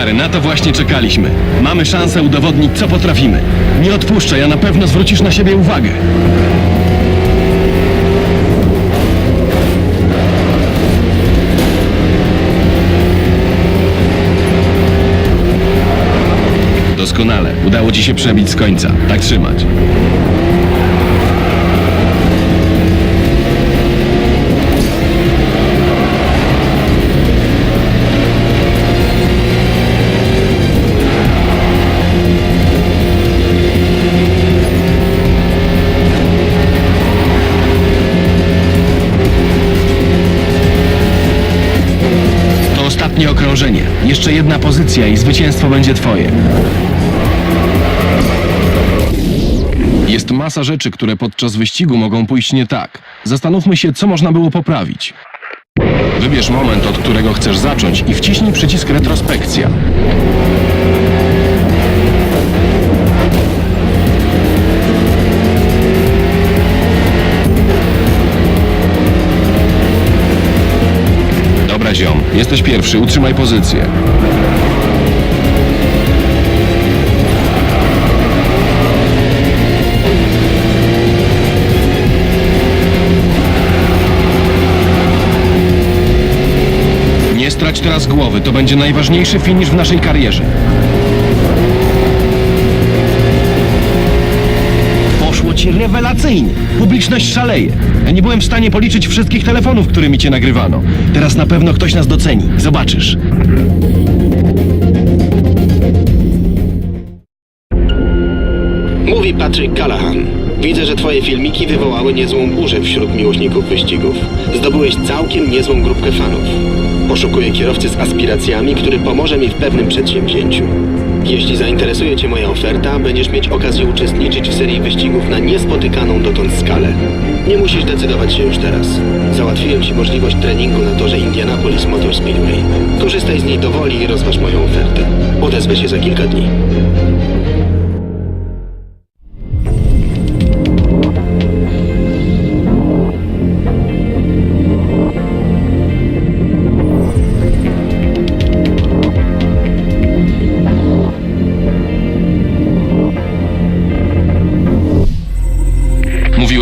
stary, na to właśnie czekaliśmy. Mamy szansę udowodnić, co potrafimy. Nie odpuszczaj, a na pewno zwrócisz na siebie uwagę. Doskonale. Udało ci się przebić z końca. Tak trzymać. Jeszcze jedna pozycja i zwycięstwo będzie twoje. Jest masa rzeczy, które podczas wyścigu mogą pójść nie tak. Zastanówmy się, co można było poprawić. Wybierz moment, od którego chcesz zacząć i wciśnij przycisk retrospekcja. Jesteś pierwszy. Utrzymaj pozycję. Nie strać teraz głowy. To będzie najważniejszy finisz w naszej karierze. Rewelacyjnie. Publiczność szaleje. Ja nie byłem w stanie policzyć wszystkich telefonów, którymi cię nagrywano. Teraz na pewno ktoś nas doceni. Zobaczysz. Mówi Patrick Callahan. Widzę, że twoje filmiki wywołały niezłą burzę wśród miłośników wyścigów. Zdobyłeś całkiem niezłą grupkę fanów. Poszukuję kierowcy z aspiracjami, który pomoże mi w pewnym przedsięwzięciu. Jeśli zainteresuje cię moja oferta, będziesz mieć okazję uczestniczyć w serii wyścigów na niespotykaną dotąd skalę. Nie musisz decydować się już teraz. Załatwiłem ci możliwość treningu na torze Indianapolis Motor Speedway. Korzystaj z niej do woli i rozważ moją ofertę. Odezwę się za kilka dni.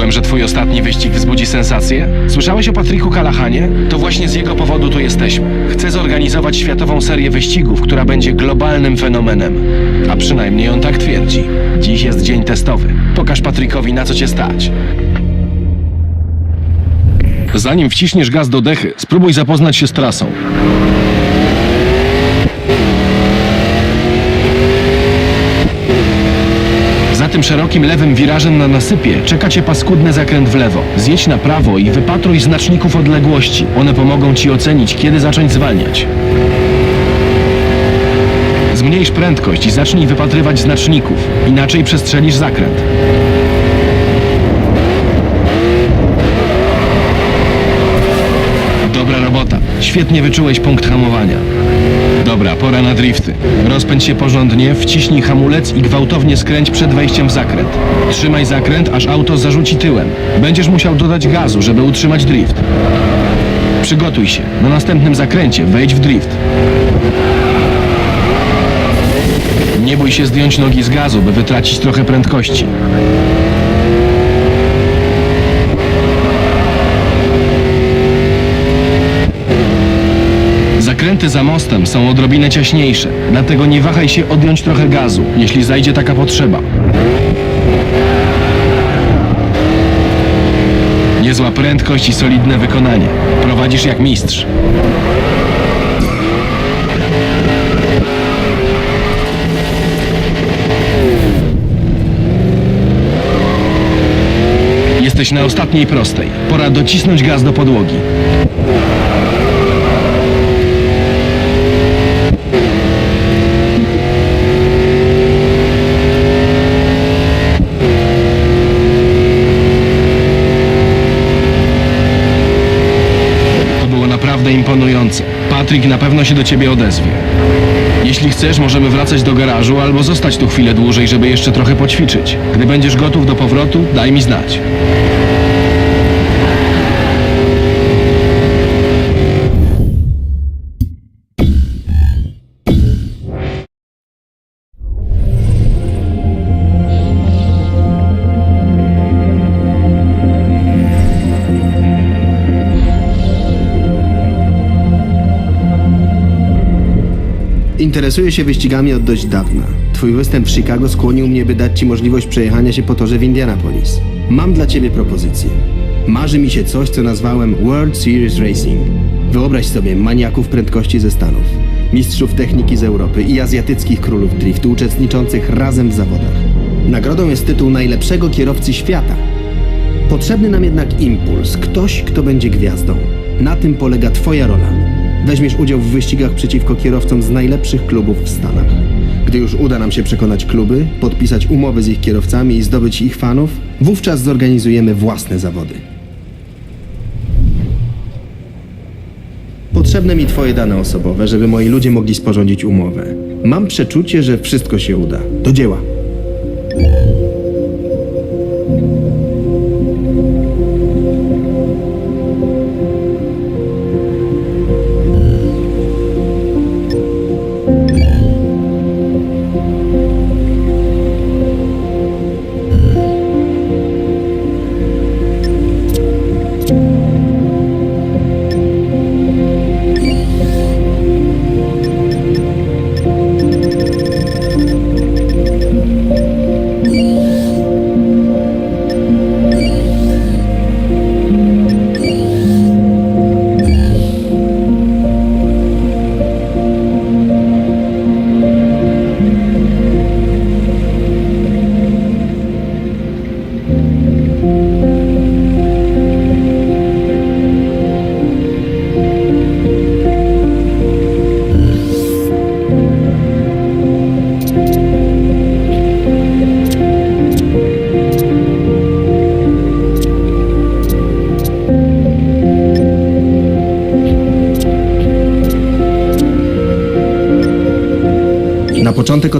Że twój ostatni wyścig wzbudzi sensację? Słyszałeś o Patryku Kalahanie? To właśnie z jego powodu tu jesteśmy. Chcę zorganizować światową serię wyścigów, która będzie globalnym fenomenem. A przynajmniej on tak twierdzi. Dziś jest dzień testowy. Pokaż Patrykowi, na co cię stać. Zanim wciśniesz gaz do dechy, spróbuj zapoznać się z trasą. Za tym szerokim lewym wirażem na nasypie czeka cię paskudny zakręt w lewo. Zjedź na prawo i wypatruj znaczników odległości. One pomogą ci ocenić, kiedy zacząć zwalniać. Zmniejsz prędkość i zacznij wypatrywać znaczników. Inaczej przestrzelisz zakręt. Dobra robota. Świetnie wyczułeś punkt hamowania. Dobra, pora na drifty. Rozpędź się porządnie, wciśnij hamulec i gwałtownie skręć przed wejściem w zakręt. Trzymaj zakręt, aż auto zarzuci tyłem. Będziesz musiał dodać gazu, żeby utrzymać drift. Przygotuj się. Na następnym zakręcie wejdź w drift. Nie bój się zdjąć nogi z gazu, by wytracić trochę prędkości. Zakręty za mostem są odrobinę ciaśniejsze, dlatego nie wahaj się odjąć trochę gazu, jeśli zajdzie taka potrzeba. Niezła prędkość i solidne wykonanie. Prowadzisz jak mistrz. Jesteś na ostatniej prostej. Pora docisnąć gaz do podłogi. Naprawdę imponujące. Patryk na pewno się do ciebie odezwie. Jeśli chcesz, możemy wracać do garażu albo zostać tu chwilę dłużej, żeby jeszcze trochę poćwiczyć. Gdy będziesz gotów do powrotu, daj mi znać. Interesuję się wyścigami od dość dawna. Twój występ w Chicago skłonił mnie, by dać ci możliwość przejechania się po torze w Indianapolis. Mam dla ciebie propozycję. Marzy mi się coś, co nazwałem World Series Racing. Wyobraź sobie maniaków prędkości ze Stanów, mistrzów techniki z Europy i azjatyckich królów driftu uczestniczących razem w zawodach. Nagrodą jest tytuł najlepszego kierowcy świata. Potrzebny nam jednak impuls, ktoś, kto będzie gwiazdą. Na tym polega Twoja rola. Weźmiesz udział w wyścigach przeciwko kierowcom z najlepszych klubów w Stanach. Gdy już uda nam się przekonać kluby, podpisać umowy z ich kierowcami i zdobyć ich fanów, wówczas zorganizujemy własne zawody. Potrzebne mi Twoje dane osobowe, żeby moi ludzie mogli sporządzić umowę. Mam przeczucie, że wszystko się uda. Do dzieła.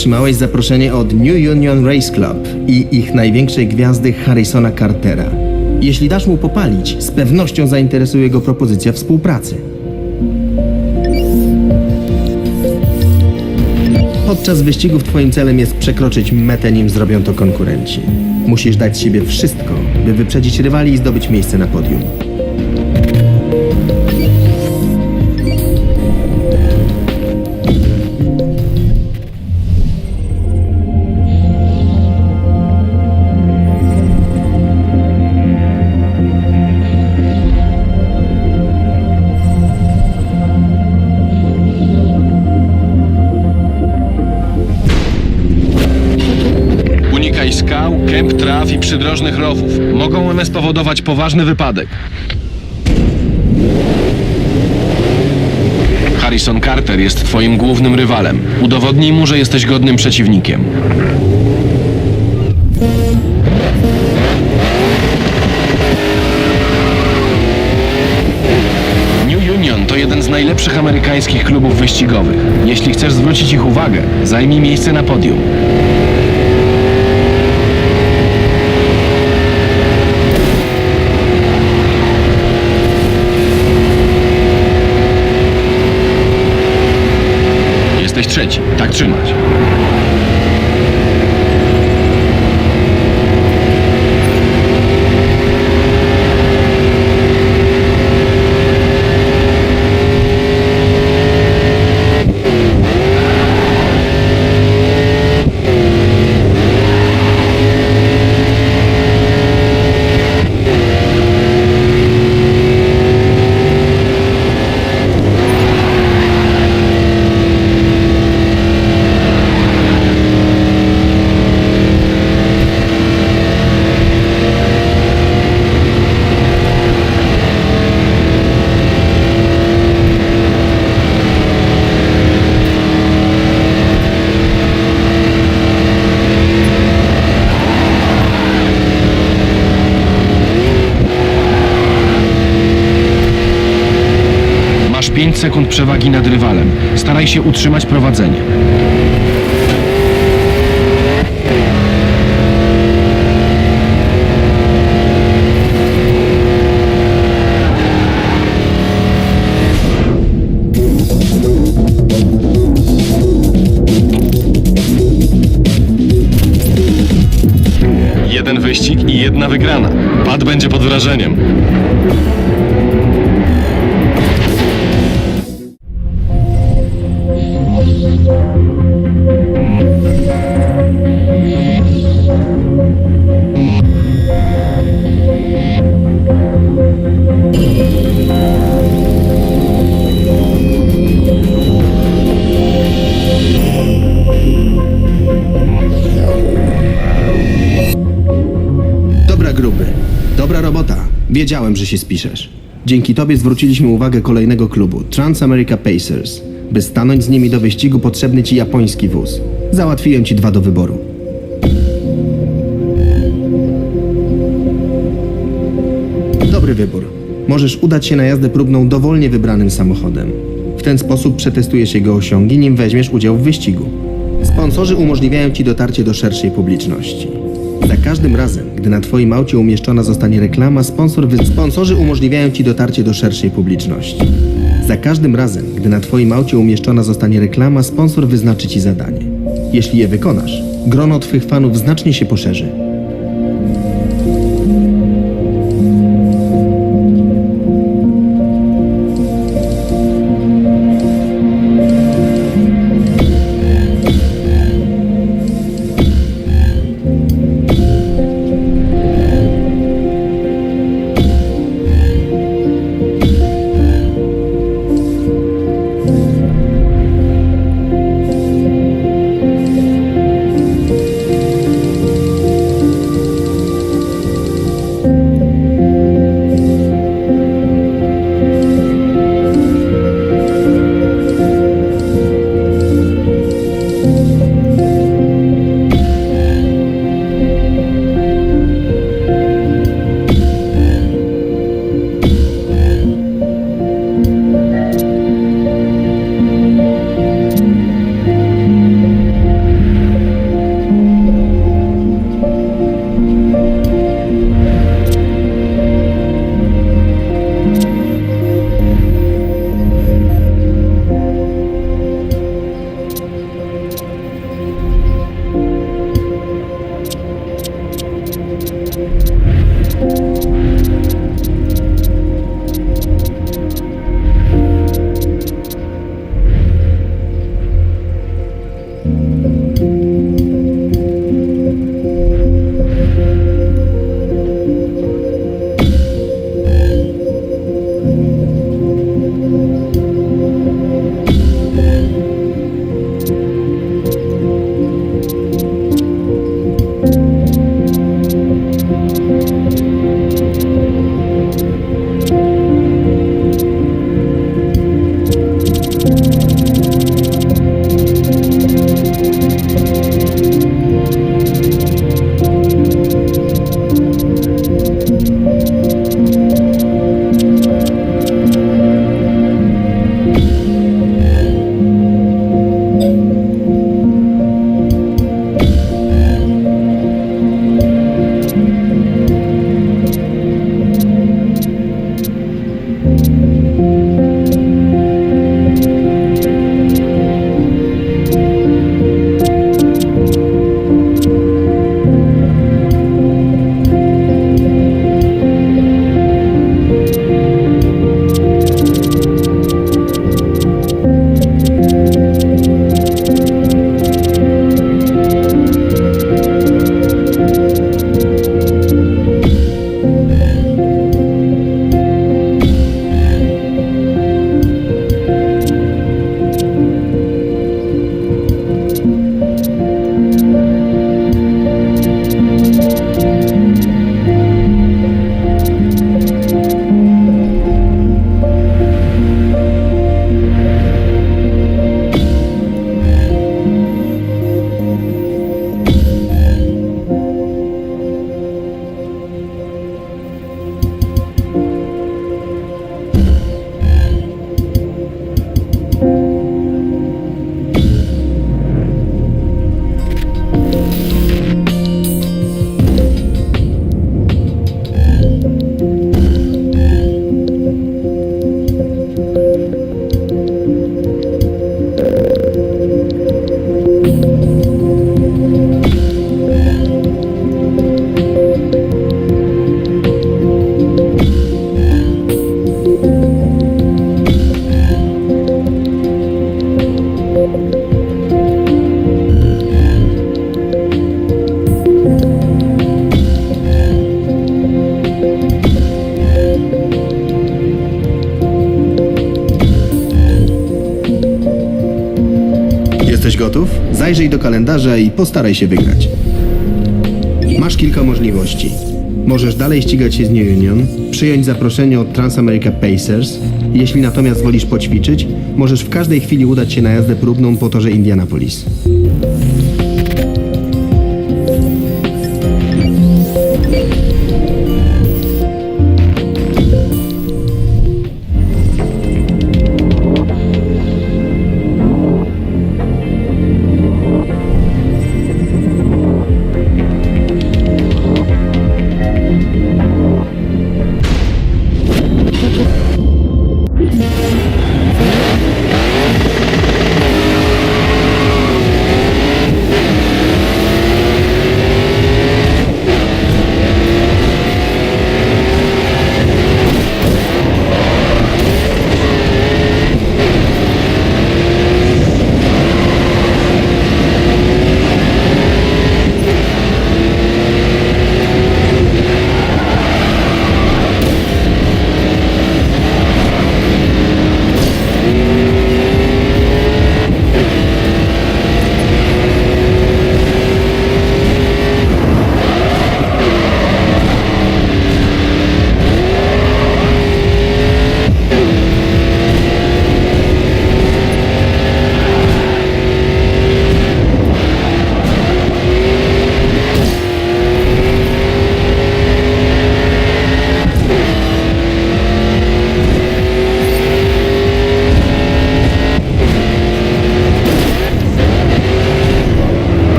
Otrzymałeś zaproszenie od New Union Race Club i ich największej gwiazdy Harrisona Cartera. Jeśli dasz mu popalić, z pewnością zainteresuje go propozycja współpracy. Podczas wyścigów twoim celem jest przekroczyć metę, nim zrobią to konkurenci. Musisz dać siebie wszystko, by wyprzedzić rywali i zdobyć miejsce na podium. Kęp traw i przydrożnych rowów. Mogą one spowodować poważny wypadek. Harrison Carter jest twoim głównym rywalem. Udowodnij mu, że jesteś godnym przeciwnikiem. New Union to jeden z najlepszych amerykańskich klubów wyścigowych. Jeśli chcesz zwrócić ich uwagę, zajmij miejsce na podium. начинать. Sekund przewagi nad rywalem. Staraj się utrzymać prowadzenie. Jeden wyścig i jedna wygrana. Pad będzie pod wrażeniem. Wiedziałem, że się spiszesz. Dzięki tobie zwróciliśmy uwagę kolejnego klubu, Trans America Pacers. By stanąć z nimi do wyścigu, potrzebny ci japoński wóz. Załatwiłem ci dwa do wyboru. Dobry wybór. Możesz udać się na jazdę próbną dowolnie wybranym samochodem. W ten sposób przetestujesz jego osiągi, nim weźmiesz udział w wyścigu. Sponsorzy umożliwiają ci dotarcie do szerszej publiczności. Za każdym razem, gdy na Twoim aucie umieszczona zostanie reklama, sponsor wy... sponsorzy umożliwiają Ci dotarcie do szerszej publiczności. Za każdym razem, gdy na Twoim aucie umieszczona zostanie reklama, sponsor wyznaczy Ci zadanie. Jeśli je wykonasz, grono Twych fanów znacznie się poszerzy. Kalendarza i postaraj się wygrać. Masz kilka możliwości. Możesz dalej ścigać się z New Union, przyjąć zaproszenie od Transamerica Pacers. Jeśli natomiast wolisz poćwiczyć, możesz w każdej chwili udać się na jazdę próbną po torze Indianapolis.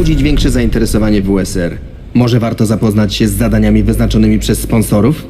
Wzbudzić większe zainteresowanie w USR. Może warto zapoznać się z zadaniami wyznaczonymi przez sponsorów?